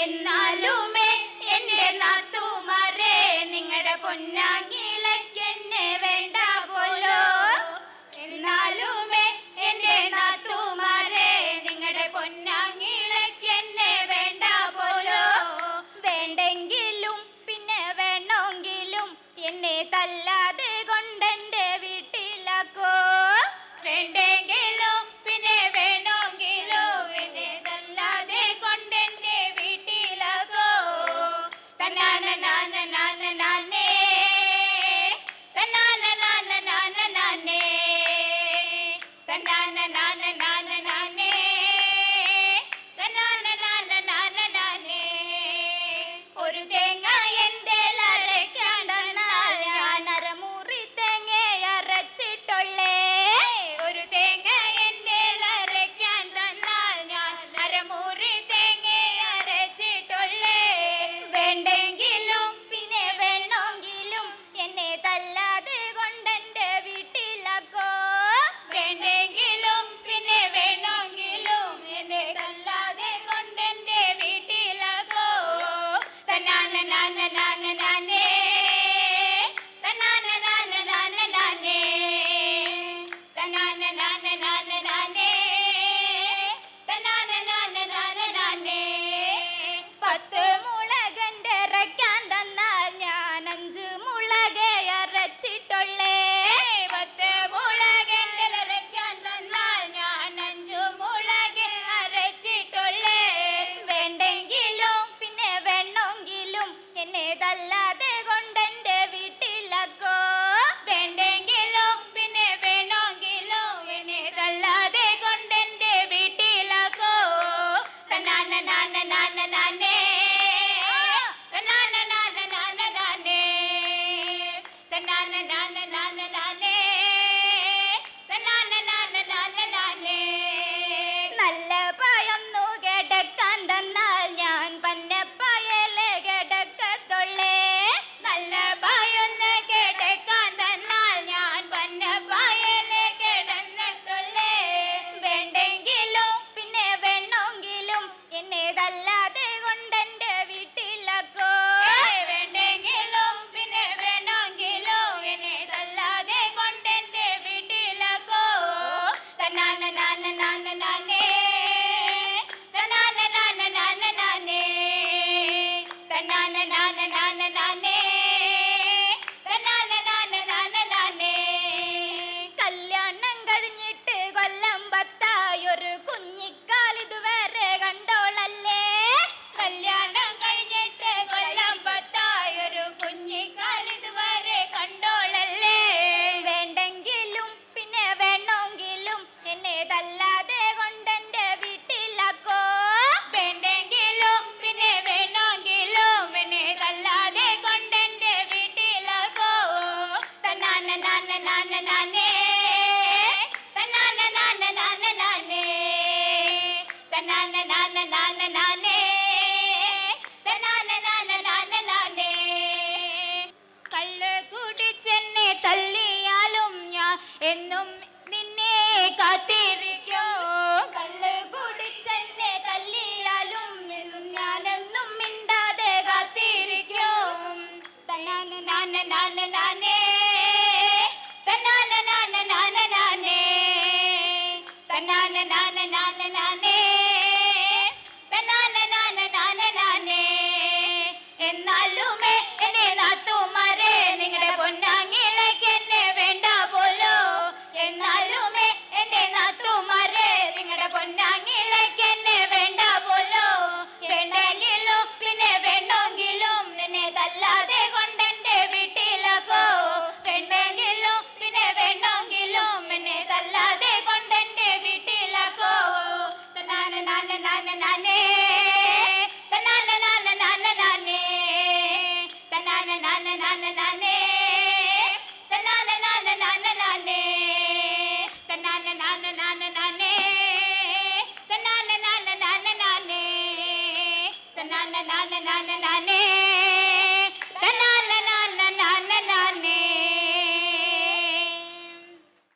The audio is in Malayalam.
എന്നാലുമേ എന്റെ നാത്തുമാരെ നിങ്ങളുടെ പൊന്നാങ്ങി na na na തള്ളിയാലും ഞാൻ എന്നും നിന്നെ കാത്തിരിക്കോ കള്ള് കുടിച്ചെന്നെ തല്ലിയാലും എന്നും ഞാനെന്നും മിണ്ടാതെ കാത്തിരിക്കോ നാന നാന നാനേ